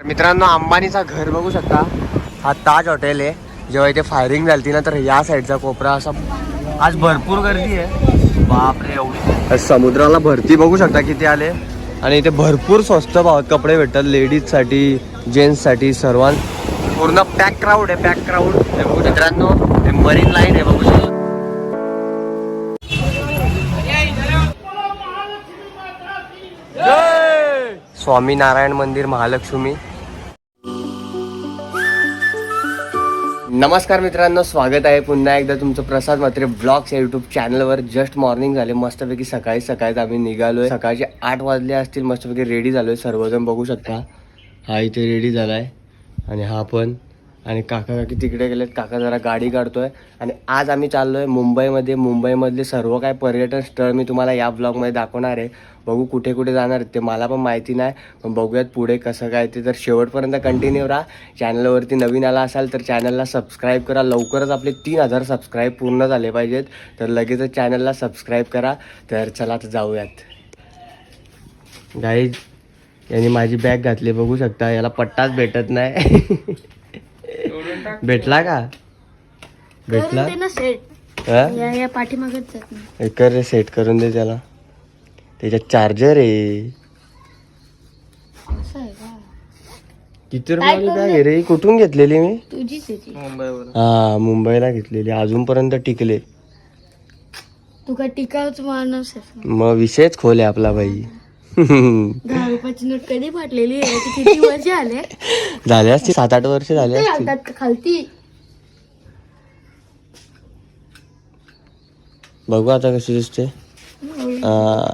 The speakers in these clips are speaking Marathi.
तर मित्रांनो अंबानीचा घर बघू शकता. हा ताज हॉटेल आहे. जेव्हा इथे फायरिंग झाली ना तर या साईडचा कोपरा असा आज भरपूर गर्दी आहे. बापरे एवढी. समुद्राला भरती बघू शकता किती आले. आणि इथे भरपूर स्वस्त भावात कपडे भेटतात लेडीजसाठी जेंट्ससाठी सर्वां पूर्ण पॅक क्राऊड आहे पॅक क्राऊड हे बघू मित्रांनो हे मरीन लाईन आहे बघू शकता. स्वामीनारायण मंदिर महालक्ष्मी. नमस्कार मित्रांनो स्वागत आहे पुन्हा एकदा तुमचं प्रसाद मात्रे ब्लॉग्स या युट्यूब चॅनलवर जस्ट मॉर्निंग झाले मस्तपैकी सकाळी सकाळीच आम्ही निघालोय. सकाळचे आठ वाजले असतील मस्तपैकी रेडी झालोय. सर्वजण बघू शकता. हा इथे रेडी झालाय. आणि हा पण आणि काका काकी तिकडे गेलेत. काका जरा गाडी काढतोय. आणि आज आम्ही चाललोय मुंबईमध्ये. मुंबईमधले सर्व काय पर्यटन स्थळ मी तुम्हाला या ब्लॉगमध्ये दाखवणार आहे. बघू कुठे कुठे जाणार ते मला पण माहिती नाही. पण बघूयात पुढे कसं काय ते. तर शेवटपर्यंत कंटिन्यू राहा. चॅनलवरती नवीन आला असाल तर चॅनलला सबस्क्राईब करा. लवकरच आपले तीन हजार सबस्क्राईब पूर्ण झाले पाहिजेत. तर लगेचच चॅनलला सबस्क्राईब करा. तर चला तर जाऊयात. गाईज यांनी माझी बॅग घातली. बघू शकता याला पट्टाच भेटत नाही. भेटला का? भेटला? हा? या या पाठीमागच जात नाही. हे कर रे सेट करून दे त्याला. त्याच्यात चार्जर आहे. असं आहे का? किती बॅग आहे रे? ही कुठून घेतलेली मी? तुझीच आहे ती. हा मुंबईला घेतलेली. अजूनपर्यंत टिकले. तू काय माणूस आहेस. मग विषयच खोल आहे आपला बाई. दहा रुपयाची नोट कधी फाटलेली आहे? ती किती वर्ष आले? झाले असतील सात आठ वर्ष झाले ते असतील. घालतात का खालती. बघू आता कशी दिसते. हा.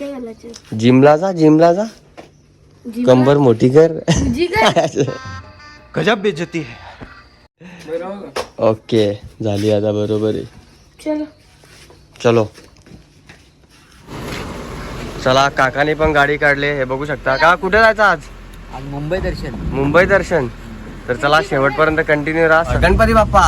घालायचे जिमला जा जिमला जा. जी कंबर मोठी कर. तुझी काय गजब बेजती ओके झाली आता बरोबर. आहे चलो. चलो. चला काकाने पण गाडी काढली हे बघू शकता. का कुठे जायचं आज? आज मुंबई दर्शन. मुंबई दर्शन. तर चला शेवटपर्यंत कंटिन्यू राहा. गणपती बाप्पा.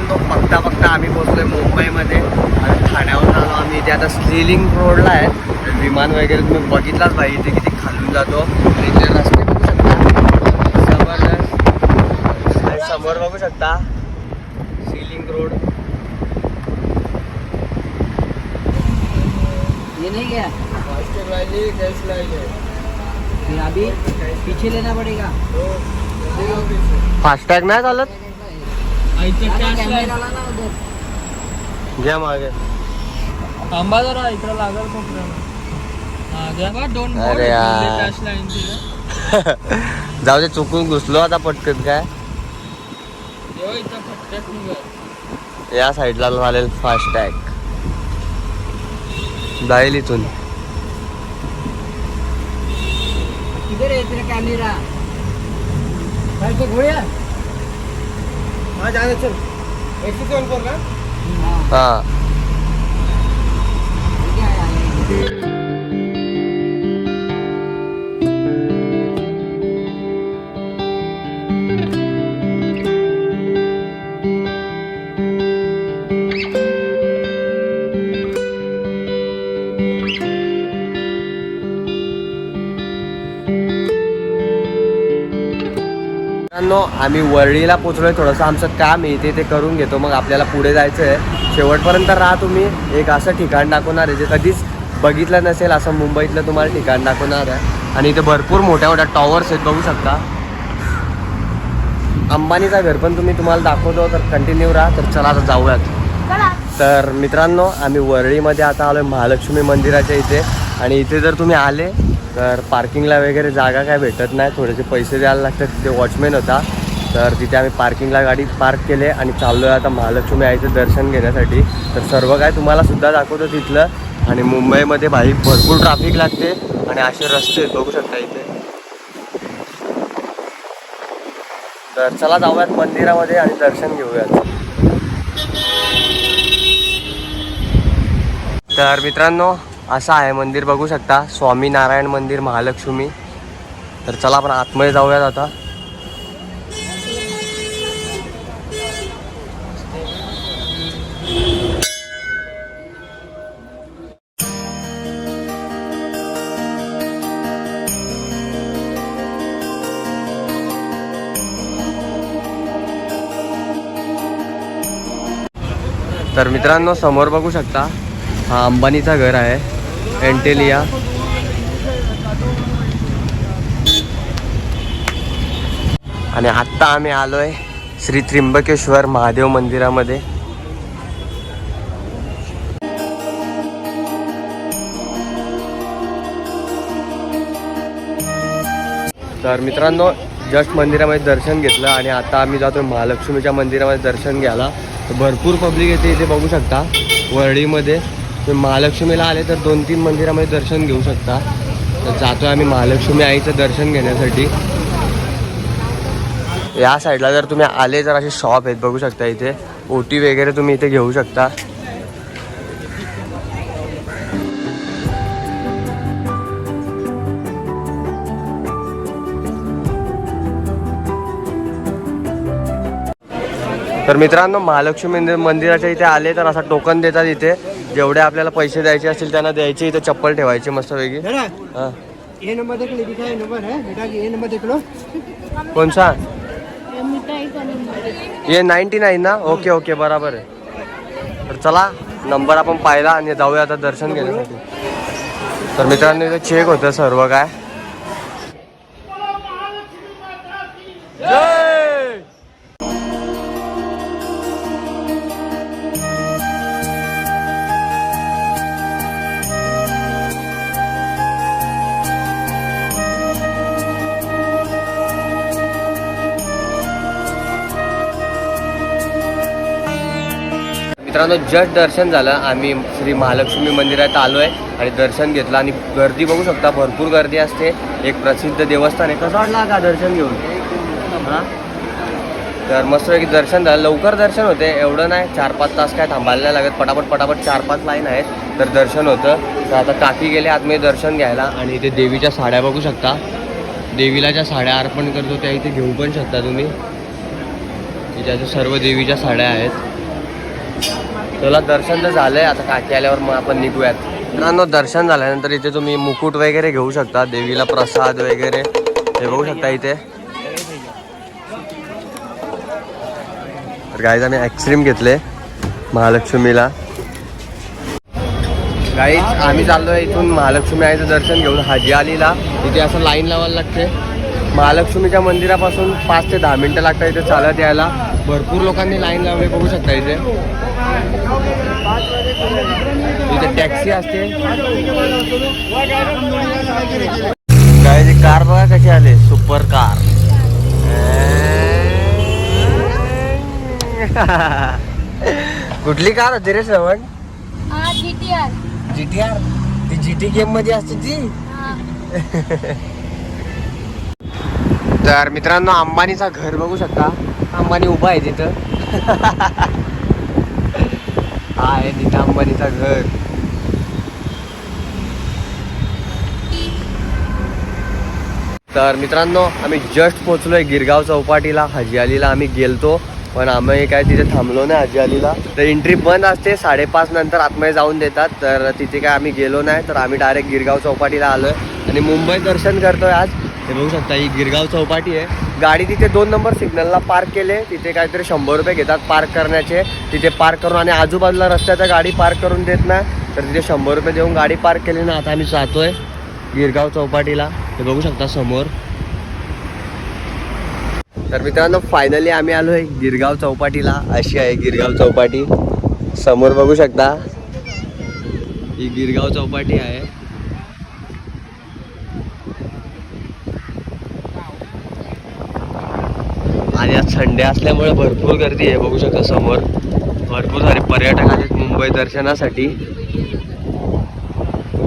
मित्रांनो बघता बघता आम्ही पोहोचलोय मुंबईमध्ये. आणि ठाण्यावर आलो आम्ही. इथे आता स्लिलिंग रोडला आहे. विमान वगैरे तुम्ही बघितलाच पाहिजे. इथे किती खालून जातो. आणि इथले रस्ते बघू शकता. जबरदस्त. आणि समोर बघू शकता. सिलिंग रोड ये नहीं फिर अभी पीछे लेना पड़ेगा। फास्टॅग नाही चालत? घ्या मागे. थांबा जरा इकडं लागल अरे. जाऊ दे चुकून घुसलो आता पटकन काय? या साईडला झालेल फास्टॅग जाईल इथून. है कैमरा घोड़िया हाँ आम्ही वरळीला पोचलोय थोडंसं आमचं काम आहे इथे ते करून घेतो मग आपल्याला पुढे जायचं आहे शेवटपर्यंत राहा तुम्ही एक असं ठिकाण दाखवणार आहे जे कधीच बघितलं नसेल असं मुंबईतलं तुम्हाला ठिकाण दाखवणार आहे. आणि इथे भरपूर मोठ्या मोठ्या टॉवर्स आहेत बघू शकता. अंबानीचा घर पण तुम्ही तुम्हाला दाखवतो तर कंटिन्यू राहा तर चला आता जाऊयात. तर मित्रांनो आम्ही वरळीमध्ये आता आलोय महालक्ष्मी मंदिराच्या इथे. आणि इथे जर तुम्ही आले तर पार्किंगला वगैरे जागा काय भेटत नाही थोडेसे पैसे द्यायला लागतात तिथे वॉचमॅन होता. तर तिथे आम्ही पार्किंगला गाडी पार्क केले आणि चाललो आहे आता महालक्ष्मी आईचं दर्शन घेण्यासाठी. तर सर्व काय तुम्हाला सुद्धा दाखवतो तिथलं. आणि मुंबईमध्ये भाई भरपूर ट्राफिक लागते आणि असे रस्ते बघू शकता इथे. तर चला जाऊयात मंदिरामध्ये आणि दर्शन घेऊयात. तर मित्रांनो असं आहे मंदिर बघू शकता. स्वामी नारायण मंदिर महालक्ष्मी. तर चला आपण आतमध्ये जाऊयात आता. तर मित्रांनो समोर बघू शकता हा अंबानीचा घर आहे एंटेलिया. आणि आत्ता आम्ही आलोय श्री त्र्यंबकेश्वर महादेव मंदिरामध्ये. तर मित्रांनो जस्ट मंदिरामध्ये दर्शन घेतलं आणि आता आम्ही जातो महालक्ष्मीच्या मंदिरामध्ये दर्शन घ्यायला. भरपूर पब्लिक येते इथे बघू शकता. वरळीमध्ये तुम्ही महालक्ष्मीला आले तर दोन तीन मंदिरामध्ये दर्शन घेऊ शकता. तर जातो आम्ही महालक्ष्मी आईचं दर्शन घेण्यासाठी. या साईडला जर तुम्ही आले तर असे शॉप आहेत बघू शकता इथे. ओटी वगैरे तुम्ही इथे घेऊ शकता. तर मित्रांनो महालक्ष्मी मंदिर मंदिराच्या इथे आले तर असा टोकन देतात इथे. जेवढे आपल्याला पैसे द्यायचे असतील त्यांना द्यायचे. इथे चप्पल ठेवायची मस्तपैकी. हा. ये नंबर देख लो दिखा ये नंबर है बेटा ये नंबर देख लो कोण सा मिठाईचा नंबर ये नाईन्टी नाईन ना? ओके ओके बराबर आहे. तर चला नंबर आपण पाहिला आणि जाऊया आता दर्शन घेण्यासाठी. तर मित्रांनो इथे चेक होतं सर्व काय? मित्रांनो जस्ट दर्शन झालं. आम्ही श्री महालक्ष्मी मंदिरात आलो आहे आणि दर्शन घेतलं आणि गर्दी बघू शकता भरपूर गर्दी असते. एक प्रसिद्ध देवस्थान आहे. कसं वाटलं का दर्शन घेऊन? हां? तर मस्तपैकी दर्शन झालं. लवकर दर्शन होते. एवढं नाही चार पाच तास काय थांबायला नाही लागत. पटापट पटापट चार पाच लाईन आहेत तर दर्शन होतं. तर आता काकी गेले आतमध्ये दर्शन घ्यायला आणि इथे देवीच्या साड्या बघू शकता. देवीला ज्या साड्या अर्पण करतो त्या इथे घेऊ पण शकता तुम्ही. ज्याच्या सर्व देवीच्या साड्या आहेत. तुला दर्शन तर झालंय आता काकी आल्यावर मग आपण निघूयात. मित्रांनो दर्शन झाल्यानंतर इथे तुम्ही मुकुट वगैरे घेऊ शकता देवीला प्रसाद वगैरे. हे बघू शकता इथे. तर गाईज आम्ही आईस्क्रीम घेतले महालक्ष्मीला. गाईज आम्ही चाललोय इथून महालक्ष्मी आईचं दर्शन घेऊन हाजी आलीला. तिथे असं लाईन लावायला लागते. महालक्ष्मीच्या मंदिरापासून पाच ते दहा मिनटं लागतात इथे चालत यायला. भरपूर लोकांनी लाईन लावली बघू शकता इथे. इथे टॅक्सी असते. काय कार बघा कशी आले? Super car. कुठली कार होती रे श्रवण? हा G T R. G T R? ती जी टी गेममध्ये असते ती? तर मित्रांनो अंबानीचा घर बघू शकता. अंबानी उभा आहे तिथं. हा आहे तिथं अंबानीचा घर. तर मित्रांनो आम्ही जस्ट पोहोचलोय गिरगाव चौपाटीला. हजी अलीला आम्ही गेलतो पण आम्ही काय तिथे थांबलो नाही हजी अलीला. तर एंट्री बंद असते साडेपाच नंतर आतमध्ये जाऊन देतात. तर तिथे काय आम्ही गेलो नाही तर आम्ही डायरेक्ट गिरगाव चौपाटीला आलोय. आणि मुंबई दर्शन करतोय आज. हे बघू शकता ही गिरगाव चौपाटी आहे. गाडी तिथे दोन नंबर सिग्नलला पार्क केले. तिथे काहीतरी शंभर रुपये घेतात पार्क करण्याचे. तिथे पार्क करून आणि आजूबाजूला रस्त्याचा गाडी पार्क करून देत नाही. तर तिथे शंभर रुपये देऊन गाडी पार्क केली ना आता आम्ही जातोय गिरगाव चौपाटीला. हे बघू शकता समोर. तर मित्रांनो फायनली आम्ही आलो आहे गिरगाव चौपाटीला. अशी आहे गिरगाव चौपाटी. समोर बघू शकता. ही गिरगाव चौपाटी आहे आणि आज संडे असल्यामुळे भरपूर गर्दी आहे बघू शकता समोर. भरपूर सारे पर्यटक आहेत मुंबई दर्शनासाठी.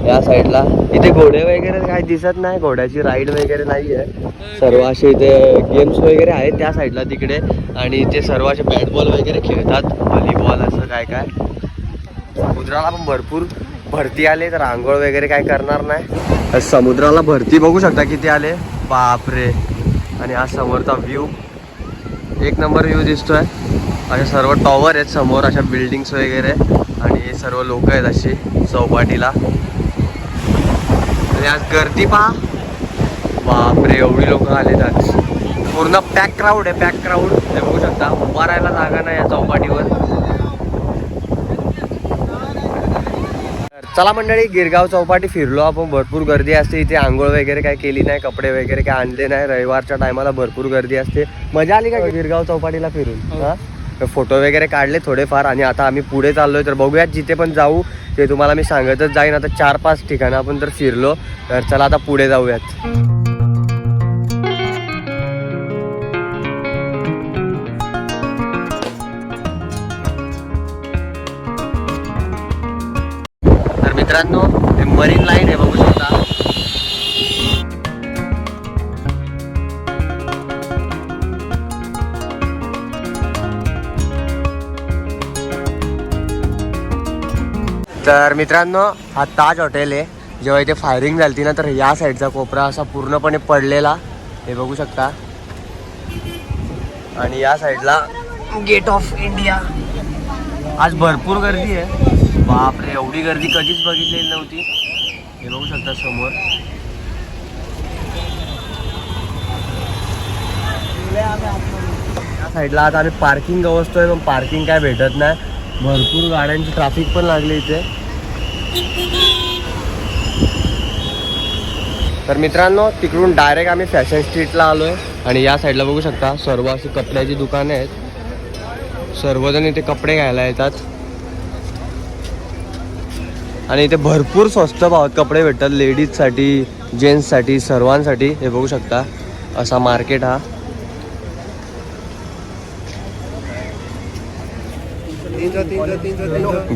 या साईडला. इथे घोडे वगैरे काही दिसत नाही घोड्याची राईड वगैरे नाही आहे सर्व असे इथे गेम्स वगैरे आहेत त्या साईडला तिकडे. आणि इथे सर्व असे बॅट बॉल वगैरे खेळतात व्हॉलीबॉल असं काय काय. समुद्राला पण भरपूर भरती आले तर आंघोळ वगैरे काय करणार नाही. समुद्राला भरती बघू शकता किती आले. बापरे. आणि हा समोरचा व्ह्यू एक नंबर व्ह्यू दिसतोय. अशा सर्व टॉवर आहेत समोर अशा बिल्डिंग्स वगैरे. आणि हे सर्व लोक आहेत अशी चौपाटीला. आणि आज गर्दी पहा. बापरे एवढी लोक आलेत आज. पूर्ण पॅक क्राऊड आहे पॅक क्राऊड हे बघू शकता उभा राहायला जागा नाही या चौपाटीवर. चला मंडळी गिरगाव चौपाटी फिरलो आपण. भरपूर गर्दी असते. इथे आंघोळ वगैरे काय केली नाही कपडे वगैरे काय आणले नाही. रविवारच्या टायमाला भरपूर गर्दी असते. मजा आली का गिरगाव चौपाटीला फिरून? हा. फोटो वगैरे काढले थोडेफार आणि आता आम्ही पुढे चाललोय. तर बघूयात जिथे पण जाऊ ते तुम्हाला मी सांगतच जाईन. आता चार पाच ठिकाणं आपण तर फिरलो. तर चला आता पुढे जाऊयात. मित्रांनो हे मरीन लाईन आहे बघू शकता. तर मित्रांनो हा ताज हॉटेल आहे. जेव्हा इथे फायरिंग झाली ना तर या साईडचा कोपरा असा पूर्णपणे पडलेला. हे बघू शकता. आणि या साईडला गेट ऑफ इंडिया आज भरपूर गर्दी आहे. बापरे एवढी गर्दी कधीच बघितलेली नव्हती. हे बघू शकता समोर. या साईडला आता आम्ही पार्किंग अवस्थोय पण पार्किंग काय भेटत नाही. भरपूर गाड्यांची ट्रॅफिक पण लागली इथे. तर मित्रांनो तिकडून डायरेक्ट आम्ही फॅशन स्ट्रीटला आलोय. आणि या साईडला बघू शकता सर्व अशी कपड्याची दुकानं आहेत. सर्वजण इथे कपडे घ्यायला येतात. आणि इथे भरपूर स्वस्त भावात कपडे भेटतात लेडीजसाठी जेंट्ससाठी सर्वांसाठी. हे बघू शकता असा मार्केट हा.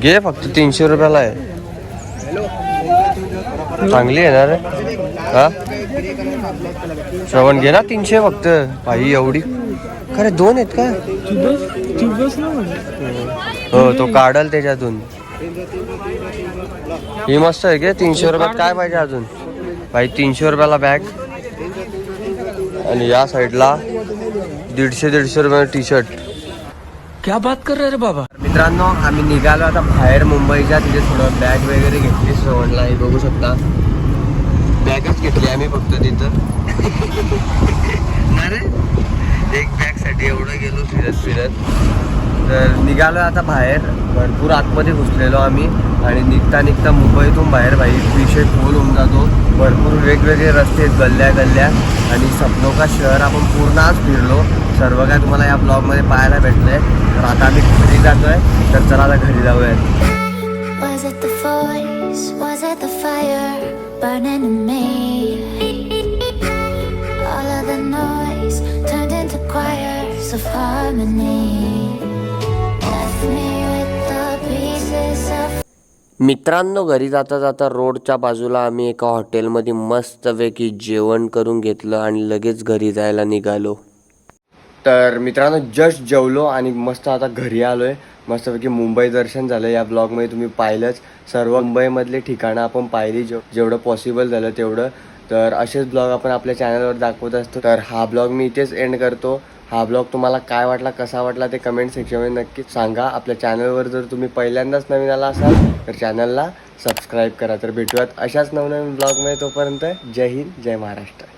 घे फक्त तीनशे रुपयाला आहे. चांगली आहे ना रे? हा? श्रवण घे ना तीनशे फक्त. भाई एवढी. खरे दोन आहेत का? हो तो काढल त्याच्यातून. ही मस्त आहे घे तीनशे रुपयात काय पाहिजे अजून? भाई तीनशे रुपयाला बॅग आणि या साईडला दीडशे दीडशे रुपये टी शर्ट क्या बात कर रहे रे बाबा? मित्रांनो आम्ही निघालो आता बाहेर मुंबईच्या तिथे थोडं बॅग वगैरे घेतली श्रवणला हे बघू शकता. बॅगच घेतली आम्ही फक्त तिथं. अरे एक बॅगसाठी एवढं गेलो फिरत फिरत तर निघालो आता बाहेर. भरपूर आतमध्ये घुसलेलो आम्ही. आणि निघता निघता मुंबईतून बाहेर भाई. विषय खोल होऊन जातो. भरपूर वेगवेगळे रस्ते आहेत गल्ल्या गल्ल्या. आणि सपनोका शहर आपण पूर्ण आज फिरलो. सर्व काय तुम्हाला या ब्लॉगमध्ये पाहायला भेटलं आहे तर आता आम्ही घरी जातो आहे तर चला आता घरी जाऊयात. मित्रांनो घरी जाता जाता रोडच्या बाजूला आम्ही एका हॉटेलमध्ये मस्तपैकी जेवण करून घेतलं आणि लगेच घरी जायला निघालो. तर मित्रांनो जस्ट जेवलो आणि मस्त आता घरी आलोय. मस्तपैकी मुंबई दर्शन झालं. या ब्लॉगमध्ये तुम्ही पाहिलंच. सर्व मुंबईमधले ठिकाणं आपण पाहिली. जेव जेवढं पॉसिबल झालं तेवढं. तर असेच ब्लॉग आपण आपल्या चॅनलवर दाखवत असतो. तर हा ब्लॉग मी इथेच एंड करतो. हा ब्लॉग तुम्हाला काय वाटला कसा वाटला ते कमेंट सेक्शनमध्ये नक्कीच सांगा. आपल्या चॅनलवर जर तुम्ही पहिल्यांदाच नवीन आला असाल तर चॅनलला सबस्क्राईब करा. तर भेटूयात अशाच नवनवीन ब्लॉगमध्ये तोपर्यंत जय हिंद जय महाराष्ट्र.